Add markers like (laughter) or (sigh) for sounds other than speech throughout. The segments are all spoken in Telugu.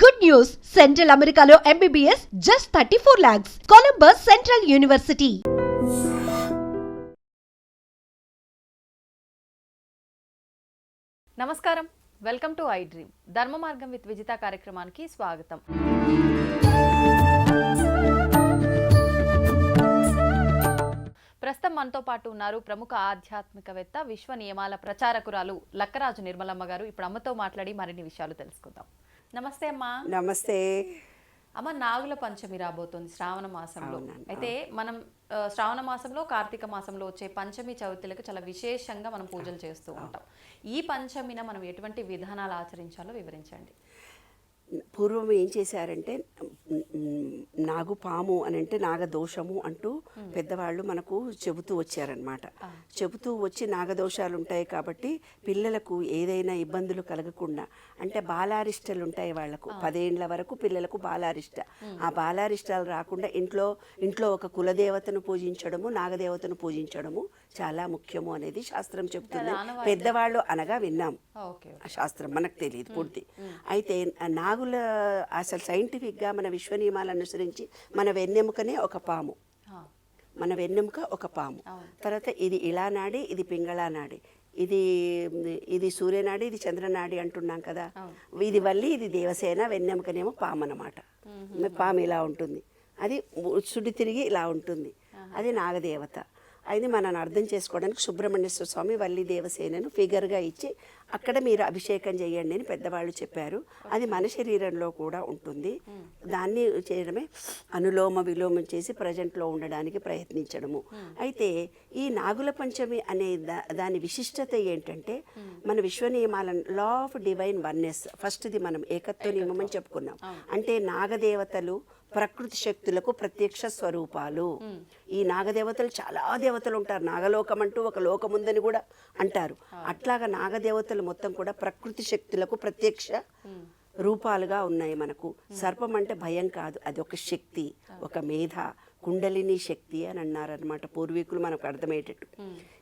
Good news. సెంట్రల్ అమెరికాలో MBBS just thirty four lakhs Columbus central university నమస్కారం. Welcome to I dream Dharma Margam with Vijitha కార్యక్రమానికి స్వాగతం. ప్రస్తుతం మనతో పాటు ఉన్నారు ప్రముఖ ఆధ్యాత్మికవేత్త విశ్వ నియమాల ప్రచారకురాలు లక్కరాజు నిర్మలమ్మ గారు. ఇప్పుడు అమ్మతో మాట్లాడి మరిన్ని విషయాలు తెలుసుకుందాం. నమస్తే అమ్మా. నమస్తే. అమ్మ నాగుల పంచమి రాబోతోంది శ్రావణ మాసంలో. అయితే మనం శ్రావణ మాసంలో కార్తీక మాసంలో వచ్చే పంచమి చవితులకు చాలా విశేషంగా మనం పూజలు చేస్తూ ఉంటాం. ఈ పంచమిన మనం ఎటువంటి విధానాలు ఆచరించాలో వివరించండి. పూర్వం ఏం చేశారంటే నాగు పాము అని అంటే నాగదోషము అంటూ పెద్దవాళ్ళు మనకు చెబుతూ వచ్చారనమాట చెబుతూ వచ్చి నాగదోషాలు ఉంటాయి కాబట్టి పిల్లలకు ఏదైనా ఇబ్బందులు కలగకుండా అంటే బాలారిష్టలు ఉంటాయి వాళ్ళకు పదేండ్ల వరకు పిల్లలకు బాలారిష్ట. ఆ బాలారిష్టాలు రాకుండా ఇంట్లో ఇంట్లో ఒక కులదేవతను పూజించడము నాగదేవతను పూజించడము చాలా ముఖ్యము అనేది శాస్త్రం చెప్తుంది పెద్దవాళ్ళు అనగా విన్నాం. ఓకే ఆ శాస్త్రం మనకు తెలియదు పూర్తి. అయితే నాగుల అసలు సైంటిఫిక్గా మన విశ్వ నియమాలు అనుసరించి మన వెన్నెముకనే ఒక పాము. మన వెన్నెముక ఒక పాము. తర్వాత ఇది ఇలా నాడి ఇది పింగళా నాడి. ఇది ఇది సూర్యనాడి ఇది చంద్రనాడి అంటున్నాం కదా. ఇది వల్లి ఇది దేవసేన వెన్నెముకనేమో పాము అన్నమాట పాము ఇలా ఉంటుంది. అది సుడి తిరిగి ఇలా ఉంటుంది. అది నాగదేవత. అది మనం అర్థం చేసుకోవడానికి సుబ్రహ్మణ్యేశ్వర స్వామి వల్లి దేవసేనను ఫిగర్గా ఇచ్చి అక్కడ మీరు అభిషేకం చేయండి అని పెద్దవాళ్ళు చెప్పారు. అది మన శరీరంలో కూడా ఉంటుంది. దాన్ని చేయడమే అనులోమ విలోమం చేసి ప్రజెంట్లో ఉండడానికి ప్రయత్నించడము. అయితే ఈ నాగుల పంచమి అనే దా- దాని విశిష్టత ఏంటంటే మన విశ్వ నియమాల లా ఆఫ్ డివైన్ వన్నెస్ ఫస్ట్ది మనం ఏకత్వ నియమం అని చెప్పుకున్నాం. అంటే నాగదేవతలు ప్రకృతి శక్తులకు ప్రత్యక్ష స్వరూపాలు. ఈ నాగదేవతలు చాలా దేవతలు ఉంటారు. నాగలోకం అంటూ ఒక లోకం ఉందని కూడా అంటారు. అట్లాగా నాగదేవతలు మొత్తం కూడా ప్రకృతి శక్తులకు ప్రత్యక్ష రూపాలుగా ఉన్నాయి మనకు. సర్పం అంటే భయం కాదు అది ఒక శక్తి ఒక మేధ కుండలిని శక్తి అని అన్నారనమాట పూర్వీకులు మనకు అర్థమయ్యేటట్టు.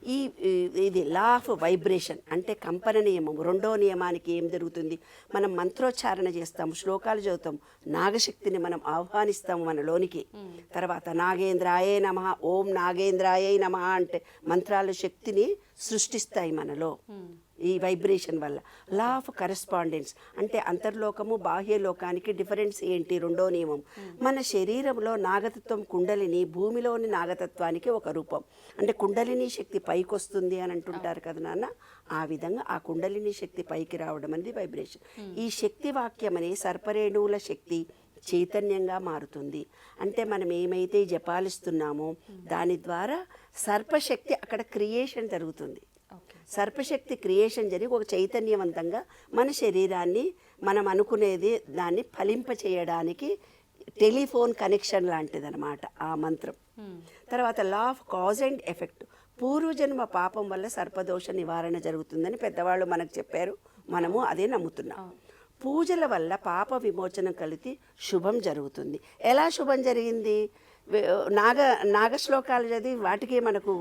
ఈ ఈ- ఇది లా ఆఫ్ వైబ్రేషన్ అంటే కంపన నియమం రెండో నియమానికి ఏం జరుగుతుంది? మనం మంత్రోచ్చారణ చేస్తాం శ్లోకాలు చదువుతాం నాగశక్తిని మనం ఆహ్వానిస్తాము మనలోనికి తర్వాత నాగేంద్రాయే నమ ఓం నాగేంద్రాయే నమ అంటే మంత్రాలు శక్తిని సృష్టిస్తాయి మనలో. ఈ వైబ్రేషన్ వల్ల. లా ఆఫ్ కరెస్పాండెన్స్ అంటే అంతర్లోకము బాహ్య లోకానికి డిఫరెన్స్ ఏంటి? రెండో నియమం. మన శరీరంలో నాగతత్వం కుండలిని భూమిలోని నాగతత్వానికి ఒక రూపం. అంటే కుండలిని శక్తి పైకి వస్తుంది అని అంటుంటారు కదా నాన్న? ఆ విధంగా ఆ కుండలిని శక్తి పైకి రావడం అనేది వైబ్రేషన్ ఈ శక్తి వాక్యం అనే సర్పరేణువుల శక్తి చైతన్యంగా మారుతుంది. అంటే మనం ఏమైతే జపాలిస్తున్నామో దాని ద్వారా సర్పశక్తి అక్కడ క్రియేషన్ జరుగుతుంది. సర్పశక్తి క్రియేషన్ జరిగి ఒక చైతన్యవంతంగా మన శరీరాన్ని మనం అనుకునేది దాన్ని ఫలింప చేయడానికి టెలిఫోన్ కనెక్షన్ లాంటిదన్నమాట ఆ మంత్రం. తర్వాత law of cause and effect. పూర్వజన్మ పాపం వల్ల సర్పదోష నివారణ జరుగుతుందని పెద్దవాళ్ళు మనకు చెప్పారు. మనము అదే నమ్ముతున్నాం. పూజల వల్ల పాప విమోచనం కలిగి శుభం జరుగుతుంది. ఎలా శుభం జరిగింది? నాగ నాగ శ్లోకాలు చదివి వాటికి మనకు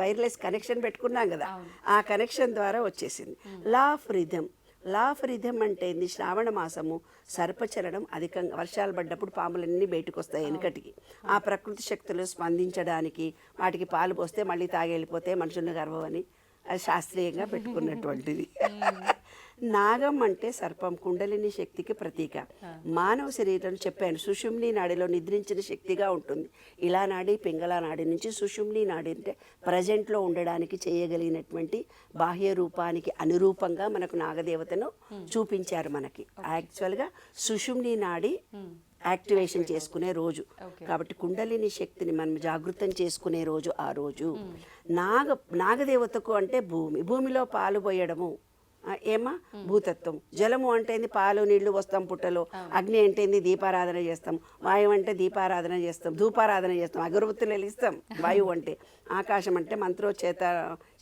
వైర్లెస్ కనెక్షన్ పెట్టుకున్నాం కదా. ఆ కనెక్షన్ ద్వారా వచ్చేసింది. Law of rhythm. Law of rhythm అంటే ఏంది? శ్రావణ మాసము సర్పచరణం అధికంగా వర్షాలు పడ్డప్పుడు పాములన్నీ బయటకు వస్తాయి వెనుకటికి. ఆ ప్రకృతి శక్తులు స్పందించడానికి వాటికి పాలు పోస్తే మళ్ళీ తాగి వెళ్ళిపోతే మనుషుల్ని గర్వం అని అది శాస్త్రీయంగా పెట్టుకున్నటువంటిది. నాగం అంటే సర్పం కుండలిని శక్తికి ప్రతీక. మానవ శరీరం చెప్పాను సుషుమ్ని నాడిలో నిద్రించిన శక్తిగా ఉంటుంది. ఇలా నాడి పింగళ నాడి నుంచి సుషుమ్ని నాడి అంటే ప్రజెంట్లో ఉండడానికి చేయగలిగినటువంటి బాహ్య రూపానికి అనురూపంగా మనకు నాగదేవతను చూపించారు మనకి. యాక్చువల్గా సుషుమ్ని నాడి యాక్టివేషన్ చేసుకునే రోజు. కాబట్టి కుండలిని శక్తిని మనం జాగృతం చేసుకునే రోజు ఆ రోజు. నాగ నాగదేవతకు అంటే భూమి. భూమిలో పాలు పోయడము. ఏమా భూతత్వం. జలము అంటే పాలు నీళ్ళు వస్తాం పుట్టలో. అగ్ని అంటే దీపారాధన చేస్తాం. వాయువు అంటే దీపారాధన చేస్తాం. ధూపారాధన చేస్తాం. అగరబత్తులు వెలిగిస్తాం వాయువు అంటే ఆకాశం అంటే మంత్రోచేత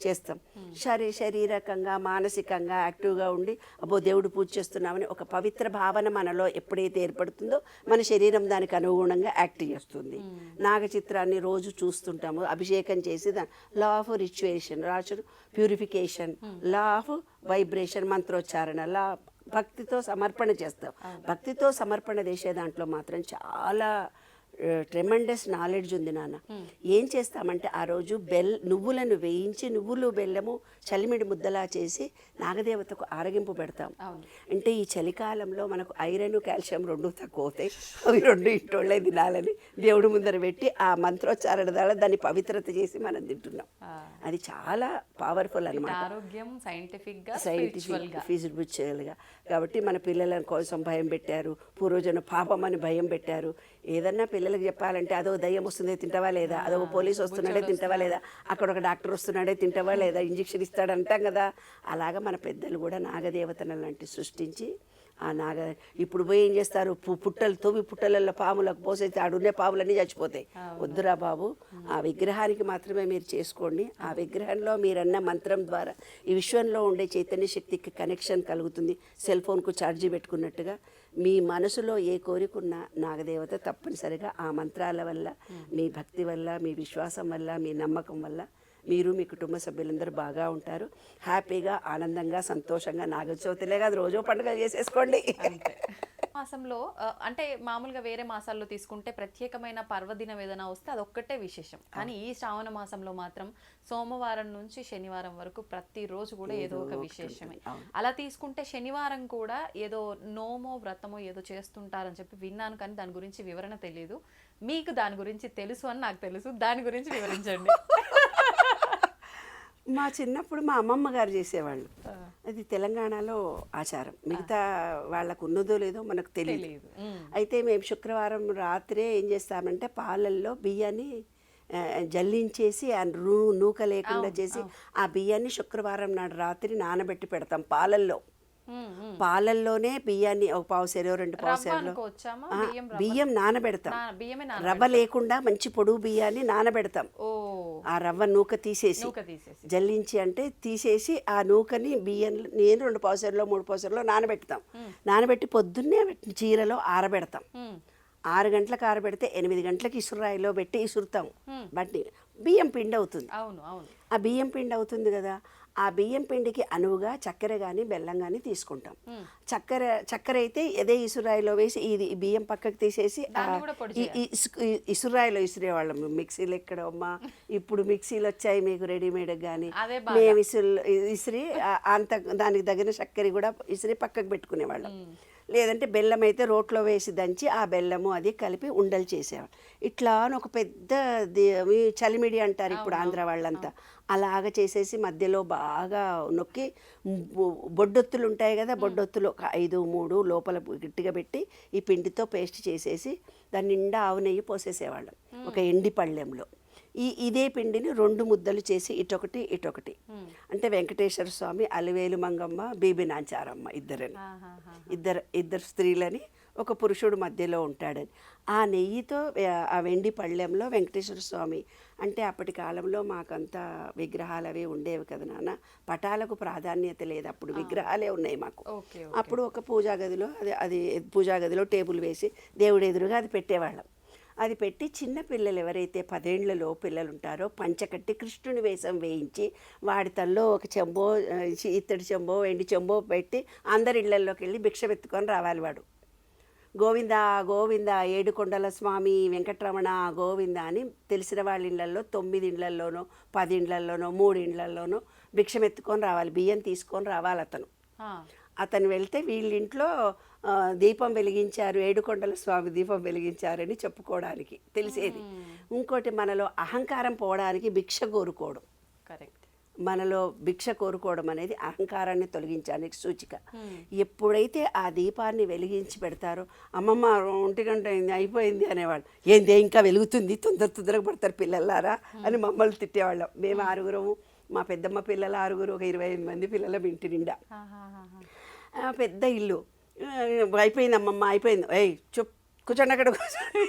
చేస్తాం. శరీ శారీరకంగా మానసికంగా యాక్టివ్గా ఉండి అబ్బో దేవుడు పూజ చేస్తున్నామని ఒక పవిత్ర భావన మనలో ఎప్పుడైతే ఏర్పడుతుందో మన శరీరం దానికి అనుగుణంగా యాక్ట్ చేస్తుంది. నాగ చిత్రాన్ని రోజు చూస్తుంటాము. అభిషేకం చేసి లా ఆఫ్ రిచువేషన్ రాచుడు ప్యూరిఫికేషన్ లా ఆఫ్ వైబ్రేషన్ మంత్రోచ్చారణ లా భక్తితో సమర్పణ చేస్తాం. భక్తితో సమర్పణ చేసే దాంట్లో మాత్రం చాలా ట్రెమండస్ నాలెడ్జ్ ఉంది నాన్న. ఏం చేస్తామంటే ఆ రోజు బెల్ నువ్వులను వేయించి నువ్వులు బెల్లము చలిమిడి ముద్దలా చేసి నాగదేవతకు ఆరగింపు పెడతాం. అంటే ఈ చలికాలంలో మనకు ఐరన్ కాల్షియం రెండు తక్కువ అవుతాయి. అవి రెండు ఇంటోళ్ళే తినాలని దేవుడి ముందర పెట్టి ఆ మంత్రోచ్చారణ ద్వారా దాన్ని పవిత్రత చేసి మనం తింటున్నాం. అది చాలా పవర్ఫుల్ అనమాట ఆరోగ్యం సైంటిఫిక్ కాబట్టి మన పిల్లల కోసం భయం పెట్టారు పూర్వజన పాపం అని భయం పెట్టారు. ఏదన్నా పిల్లలకు చెప్పాలంటే అదో దయ్యం వస్తుందే తింటావా లేదా? అదో పోలీస్ వస్తున్నాడే తింటావా లేదా? అక్కడ ఒక డాక్టర్ వస్తున్నాడే తింటావా లేదా? ఇంజక్షన్ ఇస్తాడు అంటాం కదా. అలాగా మన పెద్దలు కూడా నాగదేవతల లాంటి సృష్టించి ఆ నాగ ఇప్పుడు పోయి ఏం చేస్తారు? పు- పుట్టలు తొమ్మిది పుట్టలలో పాములకు పోసేస్తే ఆడున్నే పాములన్నీ చచ్చిపోతాయి. వద్దురా బాబు ఆ విగ్రహానికి మాత్రమే మీరు చేసుకోండి. ఆ విగ్రహంలో మీరన్న మంత్రం ద్వారా ఈ విశ్వంలో ఉండే చైతన్య శక్తికి కనెక్షన్ కలుగుతుంది. సెల్ ఫోన్కు ఛార్జీ పెట్టుకున్నట్టుగా మీ మనసులో ఏ కోరికున్న నాగదేవత తప్పనిసరిగా ఆ మంత్రాల వల్ల మీ భక్తి వల్ల మీ విశ్వాసం వల్ల మీ నమ్మకం వల్ల మీరు మీ కుటుంబ సభ్యులందరూ బాగా ఉంటారు. హ్యాపీగా ఆనందంగా సంతోషంగా నాగచవితిలే కాదు రోజు పండుగ చేసేసుకోండి. మాసంలో అంటే మామూలుగా వేరే మాసాల్లో తీసుకుంటే ప్రత్యేకమైన పర్వదినం ఏదైనా వస్తే అదొక్కటే విశేషం. కానీ ఈ శ్రావణ మాసంలో మాత్రం సోమవారం నుంచి శనివారం వరకు ప్రతిరోజు కూడా ఏదో ఒక విశేషమే. అలా తీసుకుంటే శనివారం కూడా ఏదో నోమో వ్రతమో ఏదో చేస్తుంటారని చెప్పి విన్నాను కానీ దాని గురించి వివరణ తెలియదు మీకు దాని గురించి తెలుసు అని నాకు తెలుసు. దాని గురించి వివరించండి. (laughs) మా చిన్నప్పుడు మా అమ్మమ్మ గారు చేసేవాళ్ళు. అది తెలంగాణలో ఆచారం. మిగతా వాళ్ళకు ఉన్నదో లేదో మనకు తెలియదు. అయితే మేము శుక్రవారం రాత్రే ఏం చేస్తామంటే పాలల్లో బియ్యాన్ని జల్లించేసి ఆ నూ నూక లేకుండా చేసి ఆ బియ్యాన్ని శుక్రవారం నాడు రాత్రి నానబెట్టి పెడతాం పాలల్లో. పాలల్లోనే బియ్యాన్ని ఒక పావు సెరో రెండు పావు సెరలో? ఆ, బియ్యం నానబెడతాం. రవ్వ లేకుండా మంచి పొడుగు బియ్యాన్ని నానబెడతాం. ఆ రవ్వ నూక తీసేసి జల్లించి అంటే తీసేసి ఆ నూకని బియ్యం నేను రెండు పావుసర్లో మూడు పావుసర్లో నానబెడతాం. నానబెట్టి పొద్దున్నే చీరలో ఆరబెడతాం. ఆరు గంటలకు ఆరబెడితే ఎనిమిది గంటలకు ఇసురాయిలో పెట్టి ఇసురుతాం. బట్టి బియ్యం పిండి అవుతుంది. అవును అవును. ఆ బియ్యం పిండి అవుతుంది కదా. ఆ బియ్యం పిండికి అనువుగా చక్కెర కానీ బెల్లం కానీ తీసుకుంటాం. చక్కెర చక్కెర అయితే అదే ఇసురాయిలో వేసి ఇది బియ్యం పక్కకు తీసేసి ఇసురాయిలో ఇసిరేవాళ్ళం మిక్సీలు ఎక్కడ అమ్మా ఇప్పుడు మిక్సీలు వచ్చాయి మీకు రెడీమేడ్ కానీ మేము ఇసురు ఇసిరి అంత దానికి తగిన చక్కెర కూడా ఇసిరి పక్కకు పెట్టుకునేవాళ్ళం. లేదంటే బెల్లం అయితే రోట్లో వేసి దంచి ఆ బెల్లము అది కలిపి ఉండలు చేసేవాళ్ళు. ఇట్లా అని ఒక పెద్ద చలిమిడి అంటారు ఇప్పుడు ఆంధ్ర వాళ్ళంతా. అలాగ చేసేసి మధ్యలో బాగా నొక్కి బొడ్డొత్తులు ఉంటాయి కదా బొడ్డొత్తులు ఒక ఐదు మూడు లోపల గట్టిగా పెట్టి ఈ పిండితో పేస్ట్ చేసేసి దాని నిండా ఆవు నెయ్యి పోసేసేవాళ్ళం. ఒక ఎండి పళ్ళెంలో. ఈ ఇదే పిండిని రెండు ముద్దలు చేసి ఇటొకటి ఇటొకటి. అంటే వెంకటేశ్వర స్వామి అలివేలు మంగమ్మ బీబీ నాంచారమ్మ ఇద్దరని. ఇద్దరు ఇద్దరు స్త్రీలని ఒక పురుషుడు మధ్యలో ఉంటాడని. ఆ నెయ్యితో ఆ వెండి పళ్ళెంలో వెంకటేశ్వర స్వామి అంటే అప్పటి కాలంలో మాకంతా విగ్రహాలు అవి ఉండేవి కదా నాన్న. పటాలకు ప్రాధాన్యత లేదు. అప్పుడు విగ్రహాలే ఉన్నాయి మాకు. అప్పుడు ఒక పూజా గదిలో అది అది పూజా గదిలో టేబుల్ వేసి దేవుడి ఎదురుగా అది పెట్టేవాళ్ళం. అది పెట్టి చిన్న పిల్లలు ఎవరైతే పదేళ్ళలో పిల్లలు ఉంటారో పంచకట్టి కృష్ణుని వేషం వేయించి వాడి తల్లో ఒక చెంబో ఇత్తడి చెంబో ఎండి చెంబో పెట్టి అందరి ఇళ్ళలోకి వెళ్ళి భిక్ష ఎత్తుకొని రావాలి వాడు గోవింద గోవింద ఏడుకొండల స్వామి వెంకటరమణ గోవింద అని తెలిసిన వాళ్ళ ఇళ్ళల్లో తొమ్మిది ఇళ్ళల్లోనో పది ఇళ్ళల్లోనో మూడు ఇళ్ళల్లోనో భిక్షం ఎత్తుకొని రావాలి బియ్యం తీసుకొని రావాలి అతను. అతను వెళ్తే వీళ్ళింట్లో దీపం వెలిగించారు ఏడుకొండల స్వామి దీపం వెలిగించారని చెప్పుకోవడానికి తెలిసేది. ఇంకోటి మనలో అహంకారం పోవడానికి భిక్ష కోరుకోవడం. కరెక్ట్. మనలో భిక్ష కోరుకోవడం అనేది అహంకారాన్ని తొలగించడానికి సూచిక. ఎప్పుడైతే ఆ దీపాన్ని వెలిగించి పెడతారో అమ్మమ్మ ఒంటి గంట అయిపోయింది అనేవాళ్ళు. ఏంది ఇంకా వెలుగుతుంది తొందర తొందరగా పడతారు పిల్లలారా అని మమ్మల్ని తిట్టేవాళ్ళం. మేము ఆరుగురము మా పెద్దమ్మ పిల్లల ఆరుగురు ఒక ఇరవై ఐదు మంది పిల్లల ఇంటి నిండా. పెద్ద ఇల్లు. అయిపోయింది అమ్మమ్మ అయిపోయింది. ఏయ్ చూప్ కూర్చోండి అక్కడ కూర్చోండి.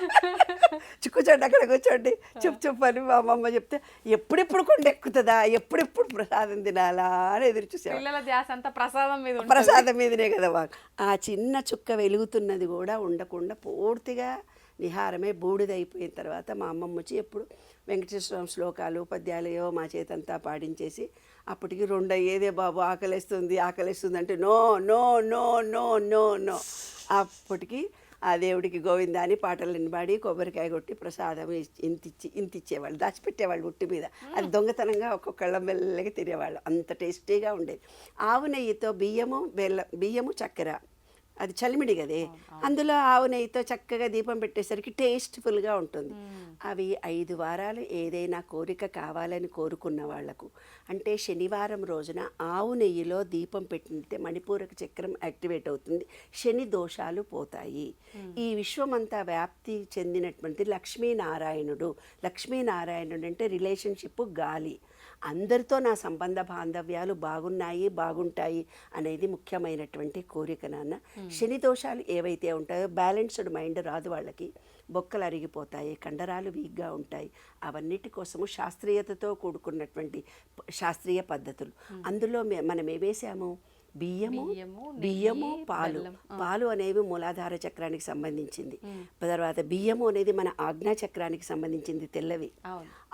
(laughs) అక్కడ కూర్చోండి. చుప్ చుప్ అని మా అమ్మమ్మ చెప్తే ఎప్పుడెప్పుడు కొండ ఎక్కుతుందా? ఎప్పుడెప్పుడు ప్రసాదం తినాలా అని ఎదురు అంతా ప్రసాదం మీద. ప్రసాదం మీదనే కదా మాకు. ఆ చిన్న చుక్క వెలుగుతున్నది కూడా ఉండకుండా పూర్తిగా నిహారమే బూడిదైపోయిన తర్వాత మా అమ్మమ్మ వచ్చి ఎప్పుడు వెంకటేశ్వర శ్లోకాలు పద్యాలు ఏవో మా చేతంతా పాడించేసి అప్పటికి రెండు అయ్యేదే బాబు ఆకలిస్తుంది ఆకలిస్తుంది అంటే no no no no no no. అప్పటికి ఆ దేవుడికి గోవిందా అని పాటలు పాడి కొబ్బరికాయ కొట్టి ప్రసాదం ఇంతిచ్చి ఇంతిచ్చేవాళ్ళు దాచిపెట్టేవాళ్ళు ఉట్టి మీద. అది దొంగతనంగా ఒక్కొక్కళ్ళ మెల్లగా తినేవాళ్ళు. అంత టేస్టీగా ఉండేది. ఆవు నెయ్యితో బియ్యము బెల్లం బియ్యము చక్కెర. అది చలిమిడి కదే. అందులో ఆవు నెయ్యితో చక్కగా దీపం పెట్టేసరికి టేస్ట్ఫుల్గా ఉంటుంది. అవి ఐదు వారాలు ఏదైనా కోరిక కావాలని కోరుకున్న వాళ్ళకు. అంటే శనివారం రోజున ఆవు నెయ్యిలో దీపం పెట్టితే మణిపూరక చక్రం యాక్టివేట్ అవుతుంది. శని దోషాలు పోతాయి. ఈ విశ్వమంతా వ్యాప్తి చెందినటువంటి లక్ష్మీనారాయణుడు. లక్ష్మీనారాయణుడు అంటే రిలేషన్షిప్ గాలి. అందరితో నా సంబంధ బాంధవ్యాలు బాగున్నాయి బాగుంటాయి అనేది ముఖ్యమైనటువంటి కోరిక నాన్న. శని దోషాలు ఏవైతే ఉంటాయో బ్యాలెన్స్డ్ మైండ్ రాదు వాళ్ళకి. బొక్కలు అరిగిపోతాయి కండరాలు వీక్గా ఉంటాయి. అవన్నిటి కోసము శాస్త్రీయతతో కూడుకున్నటువంటి శాస్త్రీయ పద్ధతులు. అందులో మే- మనం ఏవేసాము? బియ్యము బియ్యము, పాలు. పాలు అనేవి మూలాధార చక్రానికి సంబంధించింది. తర్వాత బియ్యము అనేది మన ఆజ్ఞా చక్రానికి సంబంధించింది తెల్లవి.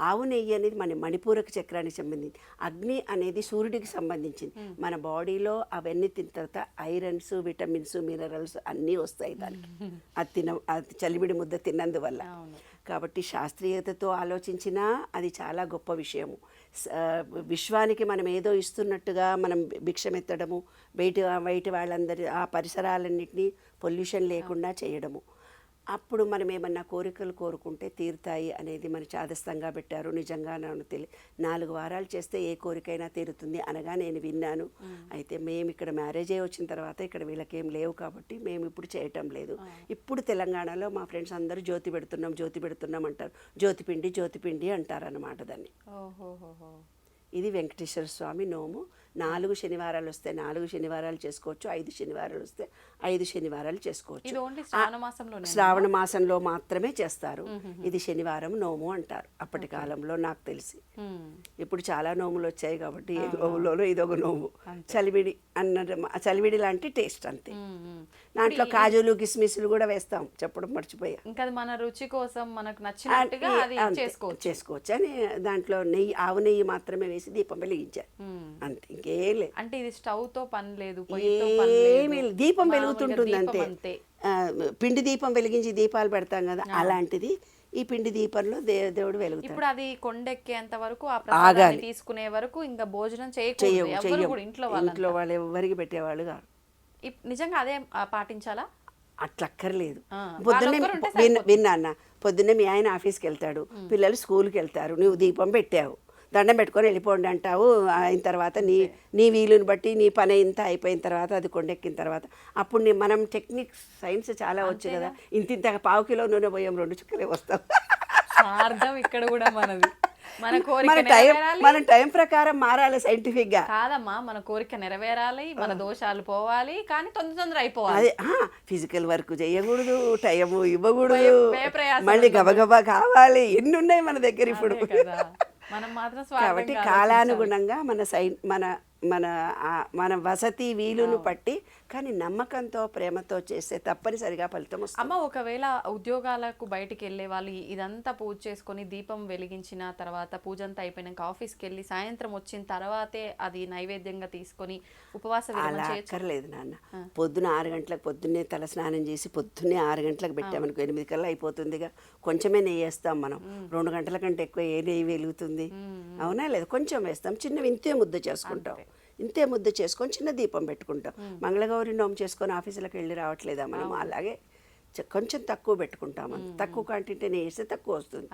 ఆవు నెయ్యి అనేది మన మణిపూరక చక్రానికి సంబంధించి అగ్ని అనేది సూర్యుడికి సంబంధించింది. మన బాడీలో అవన్నీ తిన్న తర్వాత ఐరన్స్ విటమిన్స్ మినరల్స్ అన్నీ వస్తాయి దానికి. (laughs) అది తిన అది చలివిడి ముద్ద తిన్నందువల్ల. కాబట్టి శాస్త్రీయతతో ఆలోచించినా అది చాలా గొప్ప విషయము. విశ్వానికి మనం ఏదో ఇస్తున్నట్టుగా మనం భిక్షమెత్తడము బయట బయట వాళ్ళందరి ఆ పరిసరాలన్నింటినీ పొల్యూషన్ లేకుండా చేయడము. అప్పుడు మనం ఏమన్నా కోరికలు కోరుకుంటే తీరుతాయి అనేది మన చాదస్తంగా పెట్టారు. నిజంగా నాకు తెలి నాలుగు వారాలు చేస్తే ఏ కోరికైనా తీరుతుంది అనగా నేను విన్నాను. అయితే మేము ఇక్కడ మ్యారేజ్ అయ్యి వచ్చిన తర్వాత ఇక్కడ వీళ్ళకేం లేవు కాబట్టి మేము ఇప్పుడు చేయటం లేదు. ఇప్పుడు తెలంగాణలో మా ఫ్రెండ్స్ అందరూ జ్యోతి పెడుతున్నాం జ్యోతి పెడుతున్నాం అంటారు. జ్యోతిపిండి జ్యోతిపిండి అంటారు అన్నమాట దాన్ని. ఇది వెంకటేశ్వర స్వామి నోము. నాలుగు శనివారాలు వస్తే నాలుగు శనివారాలు చేసుకోవచ్చు ఐదు శనివారాలు వస్తే ఐదు శనివారాలు చేసుకోవచ్చు. శ్రావణ మాసంలో మాత్రమే చేస్తారు. ఇది శనివారం నోము అంటారు అప్పటి కాలంలో నాకు తెలిసి. ఇప్పుడు చాలా నోములు వచ్చాయి కాబట్టి ఏ నోములోనూ ఇదొక నోము. చలివిడి అన్న చలివిడి లాంటి టేస్ట్ అంతే. దాంట్లో కాజులు కిస్మిస్లు కూడా వేస్తాం. చెప్పడం మర్చిపోయా. ఇంకా మన రుచి కోసం మనకు నచ్చినట్టుగా అది చేసుకోవచ్చు చేసుకోవచ్చు. అని దాంట్లో నెయ్యి ఆవు నెయ్యి మాత్రమే వేసి దీపం వెలిగించారు. అంతే ఇంకేం లేదు. అంటే ఇది స్టవ్తో పని లేదు. ఏమీ. దీపం వెలుగుతుంటుంది అంతే. పిండి దీపం వెలిగించి దీపాలు పెడతాం కదా అలాంటిది ఈ పిండి దీపంలో దేవుడు వెలుగుతాడు. ఇప్పుడు అది కొండెక్కేంత వరకు ఆ. ప్రసాదాన్ని తీసుకునే వరకు ఇంకా భోజనం చేయకూడదు. ఇంట్లో ఇంట్లో వాళ్ళంతా. వాళ్ళు ఎవరికి పెట్టేవాళ్ళు కాదు నిజంగా అదే పాటించాలా? అట్లా అక్కర్లేదు. పొద్దున్నే వాళ్ళొక్కరు ఉంటే విన్న విన్నా అన్న పొద్దున్నే మీ ఆయన ఆఫీస్కి వెళ్తాడు పిల్లలు స్కూల్కి వెళ్తారు నువ్వు దీపం పెట్టావు. దండం పెట్టుకొని వెళ్ళిపోండి అంటావు. అయిన తర్వాత నీ నీ వీలుని బట్టి నీ పని ఇంత అయిపోయిన తర్వాత అది కొండెక్కిన తర్వాత. అప్పుడు నీ- మనం టెక్నిక్ సైన్స్ చాలా వచ్చు కదా. ఇంత ఇంత పావు కిలో నూనె పోయాం రెండు చుక్కలే వస్తాం స్వార్థం ఇక్కడ కూడా మనది. మన కోరిక మన టైం మన టైం ప్రకారం మారాలి సైంటిఫిక్గా కాదమ్మా మన కోరిక నెరవేరాలి మన దోషాలు పోవాలి కానీ తొందర తొందర అయిపోవాలి. ఫిజికల్ వర్క్ చేయకూడదు టైం ఇవ్వకూడదు. మళ్ళీ గబగబా కావాలి. ఎన్ని ఉన్నాయి మన దగ్గర ఇప్పుడు? మనం మాత్రం కాబట్టి. కాలానుగుణంగా మన సై మన మన మన వసతి వీలును పట్టి కానీ నమ్మకంతో ప్రేమతో చేస్తే తప్పనిసరిగా ఫలితం వస్తుంది. అమ్మ ఒకవేళ ఉద్యోగాలకు బయటికి వెళ్ళే వాళ్ళు ఇదంతా పూజ చేసుకొని దీపం వెలిగించిన తర్వాత పూజ అంతా అయిపోయినాక ఆఫీస్కి వెళ్ళి సాయంత్రం వచ్చిన తర్వాతే అది నైవేద్యంగా తీసుకొని ఉపవాస అలా అక్కర్లేదు నాన్న. పొద్దున ఆరు గంటలకు పొద్దున్నే తల స్నానం చేసి పొద్దున్నే ఆరు గంటలకు పెట్టామనుకో ఎనిమిది కల్లా అయిపోతుందిగా. కొంచెమే నెయ్యి వేస్తాం మనం. రెండు గంటల కంటే ఎక్కువ ఏ నెయ్యి వెలుగుతుంది? అవునా? లేదు కొంచెం వేస్తాం. చిన్నవి ఇంతే ముద్ద చేసుకుంటాం. ఇంతే ముద్ద చేసుకొని చిన్న దీపం పెట్టుకుంటాం. మంగళగౌరి నోము చేసుకొని ఆఫీసులకు వెళ్ళి రావట్లేదా మనం? అలాగే కొంచెం తక్కువ పెట్టుకుంటాం. తక్కువ క్వాంటిటీ నెయ్యి వేస్తే తక్కువ వస్తుంది.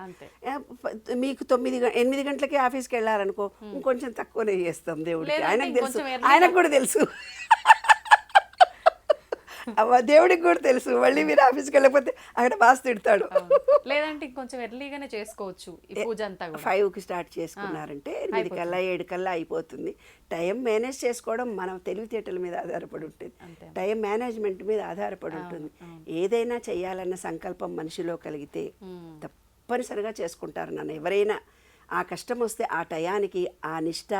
మీకు తొమ్మిది ఎనిమిది గంటలకి ఆఫీస్కి వెళ్ళారనుకో ఇంకొంచెం తక్కువ నెయ్యి వేస్తాం దేవుడికి ఆయనకు తెలుసు. ఆయనకు కూడా తెలుసు. దేవుడికి కూడా తెలుసు. మళ్ళీ మీరు ఆఫీస్కి వెళ్ళకపోతే అక్కడ బాస్ తిడతాడు. లేదంటే ఇంకొంచెం ఎర్లీగానే చేసుకోవచ్చు పూజ అంతా కూడా. ఫైవ్కి స్టార్ట్ చేసుకున్నారంటే ఎనిమిది కల్లా ఏడు కల్లా అయిపోతుంది. టైం మేనేజ్ చేసుకోవడం మనం తెలివితేటల మీద ఆధారపడి ఉంటుంది. టైం మేనేజ్మెంట్ మీద ఆధారపడి ఉంటుంది. ఏదైనా చేయాలన్న సంకల్పం మనిషిలో కలిగితే తప్పనిసరిగా చేసుకుంటారు నన్ను. ఎవరైనా ఆ కష్టం వస్తే ఆ టయానికి ఆ నిష్ట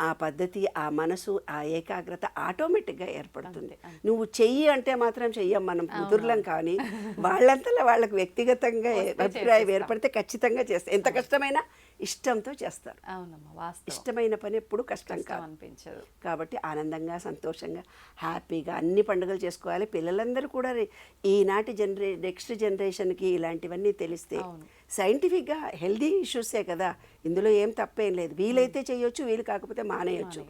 ఆ పద్ధతి ఆ మనసు ఆ ఏకాగ్రత ఆటోమేటిక్గా ఏర్పడుతుంది. నువ్వు చెయ్యి అంటే మాత్రం చెయ్యం మనం కుదుర్లం కానీ (laughs) వాళ్ళంతలో వాళ్ళకు వ్యక్తిగతంగా అభిప్రాయం ఏర్పడితే ఖచ్చితంగా చేస్తాం. ఎంత కష్టమైనా ఇష్టంతో చేస్తారు. అవునమ్మా ఇష్టమైన పని ఎప్పుడు కష్టం కాదు. అనిపించదు. కాబట్టి ఆనందంగా సంతోషంగా హ్యాపీగా అన్ని పండుగలు చేసుకోవాలి. పిల్లలందరూ కూడా ఈనాటి జనరే నెక్స్ట్ జనరేషన్కి ఇలాంటివన్నీ తెలిస్తే సైంటిఫిక్గా హెల్దీ ఇష్యూసే కదా. ఇందులో ఏం తప్పేం లేదు. వీలైతే చేయొచ్చు వీలు కాకపోతే మానేయొచ్చు.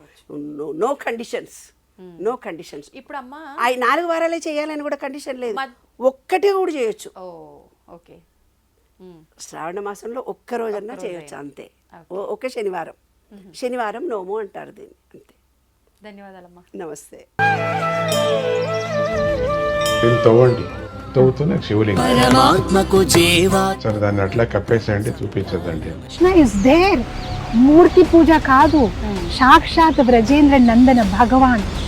No conditions. No conditions. ఇప్పుడు అమ్మా నాలుగు వారాలే చేయాలని కూడా కండిషన్ లేదు. ఒక్కటే కూడా చేయొచ్చు. ఓకే. శ్రావణ మాసంలో ఒక్క రోజన్నా చేయొచ్చు అంతే. ఒక్క శనివారం. శనివారం నోము అంటారు దీన్ని అంతే. ధన్యవాదాలమ్మా. నమస్తే. తవ్వండి. తవ్వుతూనే శివలింగం. పరమాత్మకు జీవా. సరే దాన్ని అట్లా కప్పేసేయండి చూపించదండి కృష్ణ ఇస్ దేర్ మూర్తి పూజ కాదు. సాక్షాత్ బ్రజేంద్ర నందన భగవాన్.